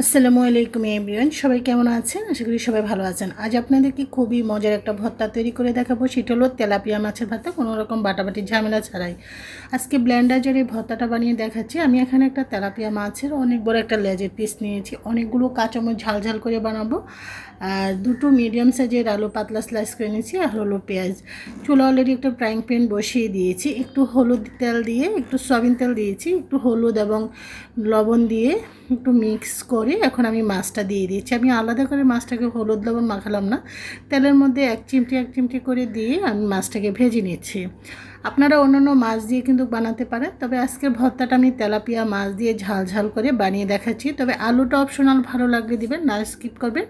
আসসালামু আলাইকুম এভরিওয়ান, সবাই কেমন আছেন? আশা করি সবাই ভালো আছেন। আজ আপনাদেরকে খুবই মজার একটা ভর্তা তৈরি করে দেখাবো। সেটা হলো তেলাপিয়া মাছের ভর্তা, কোনো রকম বাটাবাটি ঝামেলা ছাড়াই। আজকে ব্ল্যান্ডার এই ভর্তাটা বানিয়ে দেখাচ্ছি। আমি এখানে একটা তেলাপিয়া মাছের অনেক বড় একটা লেজের পিস নিয়েছি। অনেকগুলো কাঁচামরিচ ঝাল ঝাল করে বানাবো। আর দুটো মিডিয়াম সাইজের আলু পাতলা স্লাইস করে নিয়েছি আর হলো পেঁয়াজ। চুলা অলরেডি একটা ফ্রাইং প্যান বসিয়ে দিয়েছি। একটু হলুদ তেল দিয়ে, একটু সয়াবিন তেল দিয়েছি, একটু হলুদ এবং লবণ দিয়ে, একটু মিক্স করে এখন আমি মাছটা দিয়ে দিয়েছি। আমি আলাদা করে মাছটাকে হলুদ, লবণ মাখালাম না। তেলের মধ্যে এক চিমটি এক চিমটি করে দিয়ে আমি মাছটাকে ভেজে নিচ্ছি। আপনারা অন্যান্য মাছ দিয়ে কিন্তু বানাতে পারেন, তবে আজকের ভর্তাটা আমি তেলাপিয়া মাছ দিয়ে ঝাল ঝাল করে বানিয়ে দেখাচ্ছি। তবে আলুটা অপশনাল ভালো লাগলে দিবেন, না স্কিপ করবেন।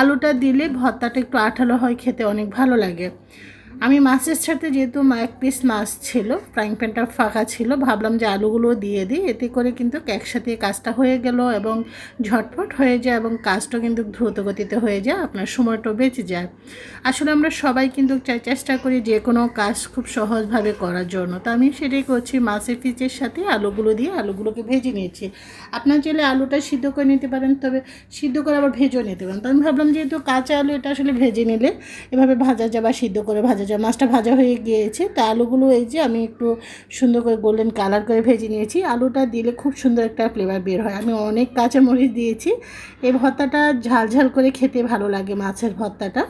আলুটা দিলে ভর্তাটা একটু আঠালো হয়, খেতে অনেক ভালো লাগে। আমি মাছের সাথে যেহেতু এক পিস মাছ ছিল ফ্রাইং প্যানটা ফাঁকা ছিল, ভাবলাম যে আলুগুলো দিয়ে দিই। এতে করে কিন্তু একসাথে কাজটা হয়ে গেল এবং ঝটফট হয়ে যায় এবং কাজটা কিন্তু দ্রুত গতিতে হয়ে যায়, আপনার সময়টাও বেঁচে যায়। আসলে আমরা সবাই কিন্তু চেষ্টা করি যে কোনো কাজ খুব সহজভাবে করার জন্য। তো আমি সেটাই করছি, মাছের পিচের সাথে আলুগুলো দিয়ে আলুগুলোকে ভেজে নিয়েছি। আপনার চাইলে আলুটা সিদ্ধ করে নিতে পারেন, তবে সিদ্ধ করে আবার ভেজেও নিতে পারেন। তো আমি ভাবলাম যেহেতু কাঁচা আলু, এটা আসলে ভেজে নিলে এভাবে ভাজা বা সিদ্ধ করে ভাজা যায় মাছটা ভাজা হয়ে গিয়েছে। তা আলুগুলো এই যে আমি একটু সুন্দর করে গোল্ডেন কালার করে ভেজে নিয়েছি। আলুটা দিলে খুব সুন্দর একটা ফ্লেভার বের হয়। আমি অনেক কাঁচামরিচ দিয়েছি। এই ভর্তাটা ঝাল ঝাল করে খেতে ভালো লাগে মাছের ভর্তাটা।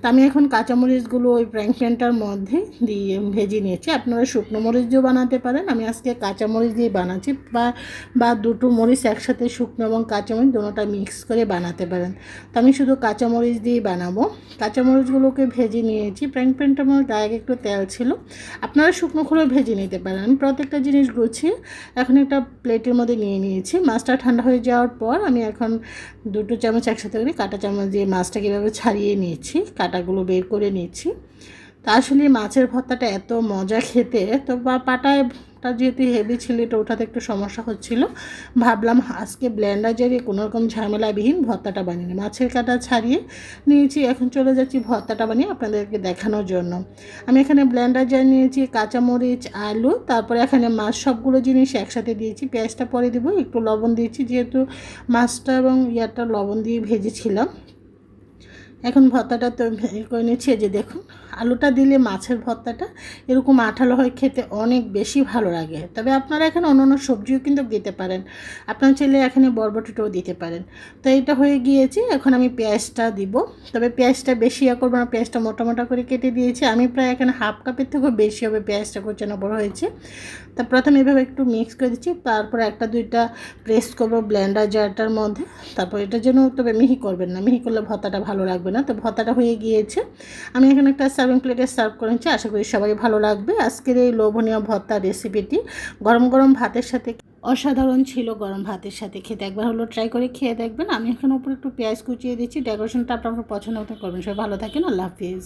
তা আমি এখন কাঁচামরিচগুলো ওই ফ্রাইং প্যানটার মধ্যে দিয়ে ভেজে নিয়েছি। আপনারা শুকনো মরিচ দিয়েও বানাতে পারেন। আমি আজকে কাঁচামরিচ দিয়ে বানাচ্ছি। বা বা দুটো মরিচ একসাথে শুকনো এবং কাঁচামরিচ দুটোটা মিক্স করে বানাতে পারেন। তো আমি শুধু কাঁচামরিচ দিয়ে বানাবো। কাঁচামরিচগুলোকে ভেজে নিয়েছি। ফ্রাইং প্যানটার মধ্যে গায়ে একটু তেল ছিল। আপনারা শুকনো খোলা ভেজে নিতে পারেন। আমি প্রত্যেকটা জিনিস গুছিয়ে এখন একটা প্লেটের মধ্যে নিয়ে নিয়েছি। মাছটা ঠান্ডা হয়ে যাওয়ার পর আমি এখন দুটো চামচ একসাথে করে কাটা চামচ দিয়ে মাছটা কীভাবে ছাড়িয়ে নিয়েছি। কাটাগুলো বের করে নিয়েছি। তা আসলে মাছের ভর্তাটা এত মজা খেতে, তো বা পাটায় টা যেহেতু হেভি ছিল, এটা ওঠাতে একটু সমস্যা হচ্ছিল। ভাবলাম আজকে ব্ল্যান্ডার জড়িয়ে কোনো রকম ঝামেলাবিহীন ভর্তাটা বানিয়ে মাছের কাটা ছাড়িয়ে নিয়েছি, এখন চলে যাচ্ছি ভর্তাটা বানিয়ে আপনাদেরকে দেখানোর জন্য। আমি এখানে ব্ল্যান্ডার জার নিয়েছি কাঁচামরিচ, আলু, তারপরে এখানে মাছ, সবগুলো জিনিস একসাথে দিয়েছি। পেঁয়াজটা পরে দেবো, একটু লবণ দিয়েছি, যেহেতু মাছটা এবং ইয়ারটা লবণ দিয়ে ভেজেছিলাম। এখন ভর্তাটা তো করে নিচ্ছি যে দেখুন। আলুটা দিলে মাছের ভর্তাটা এরকম আঠালো হয়ে খেতে অনেক বেশি ভালো লাগে। তবে আপনারা এখানে অন্য অন্য সবজিও কিন্তু দিতে পারেন। আপনার ছেলে এখানে বরবটিটাও দিতে পারেন। তো এটা হয়ে গিয়েছে, এখন আমি পেঁয়াজটা দিব। তবে পেঁয়াজটা বেশি ইয়ে করব না, পেঁয়াজটা মোটা মোটা করে কেটে দিয়েছি। আমি প্রায় এখানে হাফ কাপের থেকেও বেশি হবে পেঁয়াজটা কোচানো বড় হয়েছে। তা প্রথমে এভাবে একটু মিক্স করে দিচ্ছি, তারপর একটা দুইটা প্রেস করব ব্লেন্ডার জারটার মধ্যে। তারপর এটার জন্য তবে মিহি করবেন না, মিহি করলে ভর্তাটা ভালো লাগবে না। তো ভর্তাটা হয়ে গিয়েছে। আমি এখানে একটা সার্ভিং প্লেটে সার্ভ করেছি আশা করি সবাই ভালো লাগবে। আজকের এই লোভনীয় ভর্তা রেসিপিটি গরম গরম ভাতের সাথে অসাধারণ ছিল গরম ভাতের সাথে। খেতে একবার হলো ট্রাই করে খেয়ে দেখবেন। আমি এখানে উপরে একটু পেঁয়াজ কুচিয়ে দিচ্ছি। ডেকোরেশনটা আপনার পছন্দ করবেন। সবাই ভালো থাকেন। আল্লাহ হাফিজ।